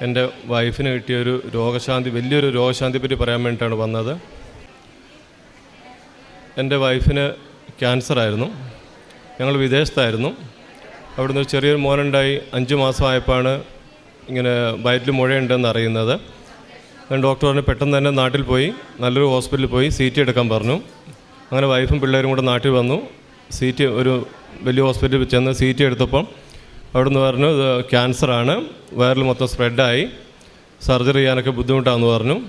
എന്റെ വൈഫിന് കിട്ടിയൊരു രോഗശാന്തി വലിയൊരു രോഗശാന്തി പറ്റി പറയാൻ വേണ്ടിയിട്ടാണ് വന്നത്. എന്റെ വൈഫിന് ക്യാൻസറായിരുന്നു ഞങ്ങൾ വിദേശത്തായിരുന്നു. അവിടുന്ന് ഒരു ചെറിയൊരു മോനുണ്ടായി. അഞ്ച് മാസമായപ്പോഴാണ് ഇങ്ങനെ വയറ്റിൽ മുഴയുണ്ടെന്ന് അറിയുന്നത്. ഡോക്ടർ പറഞ്ഞു പെട്ടെന്ന് തന്നെ നാട്ടിൽ പോയി. നല്ലൊരു ഹോസ്പിറ്റലിൽ പോയി സി ടി എടുക്കാൻ പറഞ്ഞു. അങ്ങനെ വൈഫും പിള്ളേരും കൂടെ നാട്ടിൽ വന്നു. സി ടി ഒരു വലിയ ഹോസ്പിറ്റലിൽ ചെന്ന് സി ടി എടുത്തപ്പം അവിടുന്ന് പറഞ്ഞു ഇത് ക്യാൻസറാണ്. വയറിൽ മൊത്തം സ്പ്രെഡായി. സർജറി ചെയ്യാനൊക്കെ ബുദ്ധിമുട്ടാണെന്ന് പറഞ്ഞു.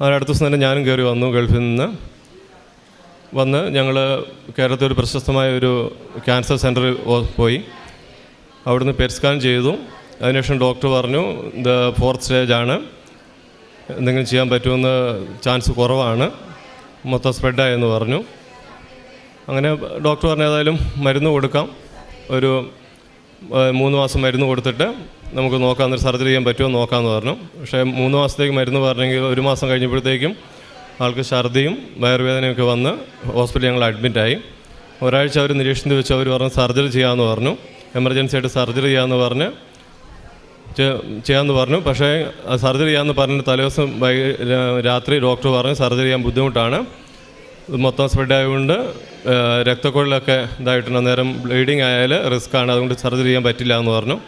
അടുത്ത ദിവസം തന്നെ ഞാനും കയറി വന്നു ഗൾഫിൽ നിന്ന്. വന്ന് ഞങ്ങൾ കേരളത്തിൽ ഒരു പ്രശസ്തമായ ഒരു ക്യാൻസർ സെന്ററിൽ പോയി. അവിടുന്ന് പെരിസ്കാൻ സ്കാൻ ചെയ്തു. അതിനുശേഷം ഡോക്ടർ പറഞ്ഞു ഇത് ഫോർത്ത് സ്റ്റേജ് ആണ്. എന്തെങ്കിലും ചെയ്യാൻ പറ്റുമെന്ന് ചാൻസ് കുറവാണ്. മൊത്തം സ്പ്രെഡായെന്ന് പറഞ്ഞു. അങ്ങനെ ഡോക്ടർ പറഞ്ഞ ഏതായാലും മരുന്ന് കൊടുക്കാം. ഒരു മൂന്ന് മാസം മരുന്ന് കൊടുത്തിട്ട് നമുക്ക് നോക്കാം സർജറി ചെയ്യാൻ പറ്റുമോ നോക്കാമെന്ന് പറഞ്ഞു. പക്ഷേ മൂന്ന് മാസത്തേക്ക് മരുന്ന് പറഞ്ഞെങ്കിൽ ഒരു മാസം കഴിഞ്ഞപ്പോഴത്തേക്കും ആൾക്ക് ഛർദിയും വയറുവേദനയൊക്കെ വന്ന് ഹോസ്പിറ്റലിൽ ഞങ്ങൾ അഡ്മിറ്റായി. ഒരാഴ്ച അവർ നിരീക്ഷണത്തിൽ വെച്ച് അവർ പറഞ്ഞു സർജറി ചെയ്യാമെന്ന് പറഞ്ഞു. എമർജൻസി ആയിട്ട് സർജറി ചെയ്യാമെന്ന് പറഞ്ഞ് ചെയ്യാമെന്ന് പറഞ്ഞു. പക്ഷേ സർജറി ചെയ്യാമെന്ന് പറഞ്ഞിട്ട് തലേദിവസം രാത്രി ഡോക്ടർ പറഞ്ഞു സർജറി ചെയ്യാൻ ബുദ്ധിമുട്ടാണ്. മൊത്തം സ്പ്രെഡ് ആയതുകൊണ്ട് രക്തക്കൊഴലൊക്കെ ഇതായിട്ടുണ്ട്. അന്നേരം ബ്ലീഡിങ് ആയാൽ റിസ്ക് ആണ്. അതുകൊണ്ട് സർജറി ചെയ്യാൻ പറ്റില്ല എന്ന് പറഞ്ഞു.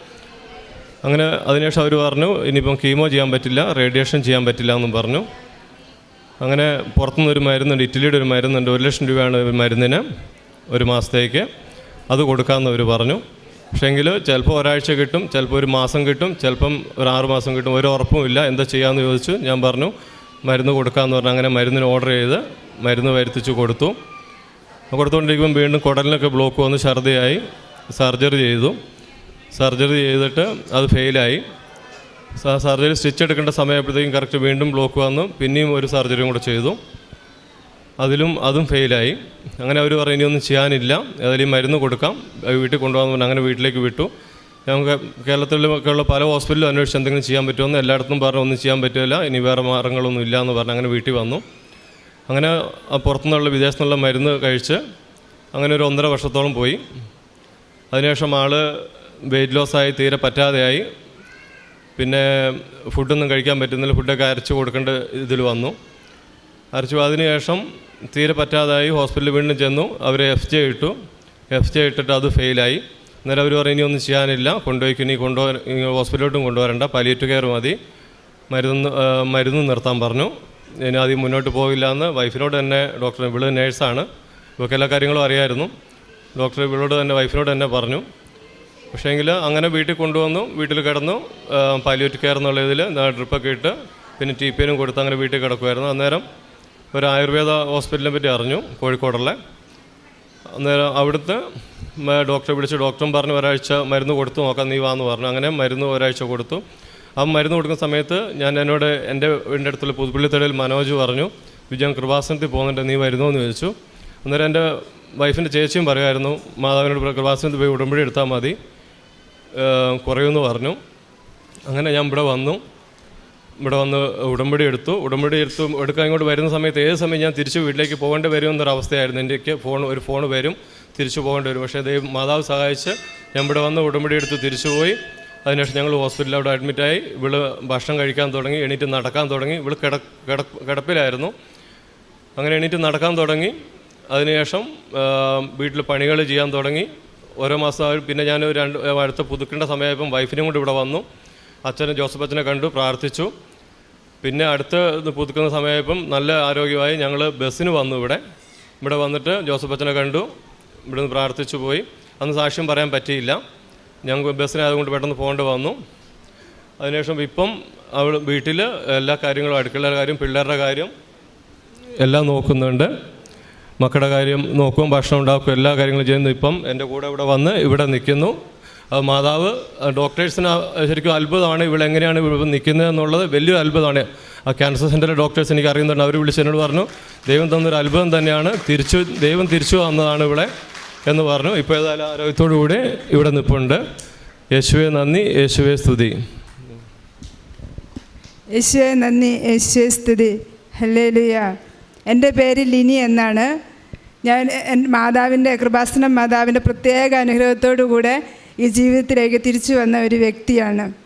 അങ്ങനെ അതിനുശേഷം അവർ പറഞ്ഞു ഇനിയിപ്പം കീമോ ചെയ്യാൻ പറ്റില്ല റേഡിയേഷൻ ചെയ്യാൻ പറ്റില്ല എന്നും പറഞ്ഞു. അങ്ങനെ പുറത്തുനിന്ന് ഒരു മരുന്നുണ്ട് ഇറ്റലിയുടെ ഒരു മരുന്നുണ്ട്. ഒരു ലക്ഷം രൂപയാണ് ഒരു മരുന്നിന് ഒരു മാസത്തേക്ക്. അത് കൊടുക്കാമെന്ന് അവർ പറഞ്ഞു. പക്ഷേങ്കിൽ ചിലപ്പോൾ ഒരാഴ്ച കിട്ടും ചിലപ്പോൾ ഒരു മാസം കിട്ടും ചിലപ്പം ഒരു ആറ് മാസം കിട്ടും. ഒരു ഉറപ്പും ഇല്ല. എന്താ ചെയ്യാമെന്ന് ചോദിച്ചു ഞാൻ പറഞ്ഞു മരുന്ന് കൊടുക്കാമെന്ന് പറഞ്ഞാൽ അങ്ങനെ മരുന്നിന് ഓർഡർ ചെയ്ത് മരുന്ന് വരുത്തിച്ച് കൊടുത്തു. കൊടുത്തുകൊണ്ടിരിക്കുമ്പോൾ വീണ്ടും കുടലിനൊക്കെ ബ്ലോക്ക് വന്ന് ഛർദിയായി. സർജറി ചെയ്തു. സർജറി ചെയ്തിട്ട് അത് ഫെയിലായി സർജറി സ്റ്റിച്ച് എടുക്കേണ്ട സമയമായപ്പോഴത്തേക്കും കറക്റ്റ് വീണ്ടും ബ്ലോക്ക് വന്നു. പിന്നെയും ഒരു സർജറിയും കൂടെ ചെയ്തു. അതിലും അതും ഫെയിലായി അങ്ങനെ അവർ പറഞ്ഞു ഇനിയൊന്നും ചെയ്യാനില്ല. ഏതായാലും മരുന്ന് കൊടുക്കാം. വീട്ടിൽ കൊണ്ടുപോകാമെന്ന് പറഞ്ഞു അങ്ങനെ വീട്ടിലേക്ക് വിട്ടു. ഞങ്ങൾക്ക് കേരളത്തിലൊക്കെ ഉള്ള പല ഹോസ്പിറ്റലും അന്വേഷിച്ച് എന്തെങ്കിലും ചെയ്യാൻ പറ്റുമെന്ന് എല്ലായിടത്തും പറഞ്ഞു ഒന്നും ചെയ്യാൻ പറ്റില്ല. ഇനി വേറെ മാർഗങ്ങളൊന്നും ഇല്ല എന്ന് പറഞ്ഞ് അങ്ങനെ വീട്ടിൽ വന്നു. അങ്ങനെ പുറത്തുനിന്നുള്ള വിദേശത്തു നിന്നുള്ള മരുന്ന് കഴിച്ച് അങ്ങനെ ഒരു ഒന്നര വർഷത്തോളം പോയി. അതിനുശേഷം ആൾ വെയിറ്റ് ലോസായി തീരെ പറ്റാതെയായി. പിന്നെ ഫുഡൊന്നും കഴിക്കാൻ പറ്റുന്നില്ല. ഫുഡൊക്കെ അരച്ച് കൊടുക്കേണ്ട ഇതിൽ വന്നു. അരച്ചു അതിനുശേഷം തീരെ പറ്റാതായി ഹോസ്പിറ്റലിൽ വീണ്ടും ചെന്നു. അവർ എഫ് ജെ ഇട്ടു. എഫ് ജെ ഇട്ടിട്ട് അത് ഫെയിലായി അന്നേരം അവർ പറഞ്ഞു ഒന്നും ചെയ്യാനില്ല. കൊണ്ടുപോയിക്ക് ഇനി കൊണ്ടുപോകാൻ ഹോസ്പിറ്റലിലോട്ടും കൊണ്ടുവരണ്ട. പലിയേറ്റ് കെയർ മതി. മരുന്ന് മരുന്ന് നിർത്താൻ പറഞ്ഞു. ഇനി ആദ്യം മുന്നോട്ട് പോകില്ല എന്ന് വൈഫിനോട് തന്നെ ഡോക്ടർ ഇവൾ നേഴ്സാണ്. ഇവൾക്ക് എല്ലാ കാര്യങ്ങളും അറിയായിരുന്നു. ഡോക്ടർ ഇവളോട് തന്നെ വൈഫിനോട് തന്നെ പറഞ്ഞു. പക്ഷേങ്കിൽ അങ്ങനെ വീട്ടിൽ കൊണ്ടുവന്നു വീട്ടിൽ കിടന്നു. പാലിയേറ്റ് കെയർ എന്നുള്ള ഇതിൽ ഡ്രിപ്പൊക്കെ ഇട്ട് പിന്നെ ടി പി എനും കൊടുത്ത് അങ്ങനെ വീട്ടിൽ കിടക്കുമായിരുന്നു അന്നേരം ഒരു ആയുർവേദ ഹോസ്പിറ്റലിനെ പറ്റി അറിഞ്ഞു കോഴിക്കോടുള്ള. അന്നേരം അവിടുത്തെ ഡോക്ടറെ വിളിച്ച് ഡോക്ടറും പറഞ്ഞു ഒരാഴ്ച മരുന്ന് കൊടുത്തു നോക്കാം നീ വാന്ന് പറഞ്ഞു. അങ്ങനെ മരുന്ന് ഒരാഴ്ച കൊടുത്തു. ആ മരുന്ന് കൊടുക്കുന്ന സമയത്ത് ഞാൻ എന്നോട് എന്റെ വീടിന്റെ അടുത്തുള്ള പുതുപ്പള്ളിത്തടയിൽ മനോജ് പറഞ്ഞു വിജയൻ കൃപാസനത്തിൽ പോകുന്നുണ്ട് നീ വരുന്നോ എന്ന് ചോദിച്ചു. അന്നേരം എന്റെ വൈഫിന്റെ ചേച്ചിയും പറയുമായിരുന്നു മാതാവിനോട് കൃപാസനത്തിൽ പോയി ഉടമ്പടി എടുത്താൽ മതി. കുറയുമെന്ന് പറഞ്ഞു. അങ്ങനെ ഞാൻ ഇവിടെ വന്നു. ഇവിടെ വന്ന് ഉടമ്പടി എടുത്തു. ഉടമ്പടി എടുത്തു എടുക്കാൻ ഇങ്ങോട്ട് വരുന്ന സമയത്ത് ഏത് സമയം ഞാൻ തിരിച്ച് വീട്ടിലേക്ക് പോകേണ്ടി വരും അവസ്ഥയായിരുന്നു എന്റെക്ക് ഫോൺ ഒരു ഫോൺ വരും തിരിച്ചു പോകേണ്ടി വരും. പക്ഷേ ദൈവം മാതാവ് സഹായിച്ച് ഞാൻ ഇവിടെ വന്ന് ഉടമ്പടി എടുത്ത് തിരിച്ചു പോയി. അതിനുശേഷം ഞങ്ങൾ ഹോസ്പിറ്റലിൽ അവിടെ അഡ്മിറ്റായി ഇവൾ ഭക്ഷണം കഴിക്കാൻ തുടങ്ങി എണീറ്റ് നടക്കാൻ തുടങ്ങി. ഇവൾ കിട കിട കിടപ്പിലായിരുന്നു. അങ്ങനെ എണീറ്റ് നടക്കാൻ തുടങ്ങി. അതിനുശേഷം വീട്ടിൽ പണികൾ ചെയ്യാൻ തുടങ്ങി. ഓരോ മാസം പിന്നെ ഞാൻ രണ്ട് അടുത്ത് പുതുക്കേണ്ട സമയമായപ്പം വൈഫിനും കൂടി ഇവിടെ വന്നു. അച്ഛനെ ജോസഫ് അച്ഛനെ കണ്ടു പ്രാർത്ഥിച്ചു. പിന്നെ അടുത്ത് പുതുക്കുന്ന സമയമായപ്പം നല്ല ആരോഗ്യമായി ഞങ്ങൾ ബസ്സിന് വന്നു ഇവിടെ. ഇവിടെ വന്നിട്ട് ജോസഫ് അച്ഛനെ കണ്ടു. ഇവിടുന്ന് പ്രാർത്ഥിച്ചു പോയി. അന്ന് സാക്ഷ്യം പറയാൻ പറ്റിയില്ല. ഞങ്ങൾക്ക് ബസ്സിനായതുകൊണ്ട് പെട്ടെന്ന് പോകേണ്ടി വന്നു. അതിനുശേഷം ഇപ്പം അവൾ വീട്ടിൽ എല്ലാ കാര്യങ്ങളും അടുക്കളയുടെ കാര്യം പിള്ളേരുടെ കാര്യം എല്ലാം നോക്കുന്നുണ്ട്. മക്കളുടെ കാര്യം നോക്കും ഭക്ഷണം ഉണ്ടാക്കും എല്ലാ കാര്യങ്ങളും ചെയ്യുന്നു. ഇപ്പം എന്റെ കൂടെ ഇവിടെ വന്ന് ഇവിടെ നിൽക്കുന്നു. മാതാവ് ഡോക്ടേഴ്സിന് ശരിക്കും അത്ഭുതമാണ് ഇവിടെ എങ്ങനെയാണ് ഇവിടെ നിൽക്കുന്നത് എന്നുള്ളത്. വലിയൊരു അത്ഭുതമാണ്. ആ ക്യാൻസർ സെന്ററിലെ ഡോക്ടേഴ്സ് എനിക്ക് അറിയുന്നുണ്ട്. അവർ വിളിച്ച് എന്നോട് പറഞ്ഞു ദൈവം തന്നൊരു അത്ഭുതം തന്നെയാണ്. തിരിച്ചു ദൈവം തിരിച്ചു വന്നതാണ് ഇവിടെ എന്ന് പറഞ്ഞു. ഇപ്പോൾ ഏതായാലും ആരോഗ്യത്തോടു കൂടി ഇവിടെ നിൽപ്പുണ്ട് യേശുവെ നന്ദി യേശുവെ സ്തുതി. യേശുവെ നന്ദി യേശുവെ സ്തുതി. ഹല്ലേലൂയ. എന്റെ പേര് ലിനി എന്നാണ്. ഞാൻ മാതാവിന്റെ കൃപാസനം മാതാവിന്റെ പ്രത്യേക അനുഗ്രഹത്തോടു കൂടെ ഈ ജീവിതത്തിലേക്ക് തിരിച്ചു വന്ന ഒരു വ്യക്തിയാണ്.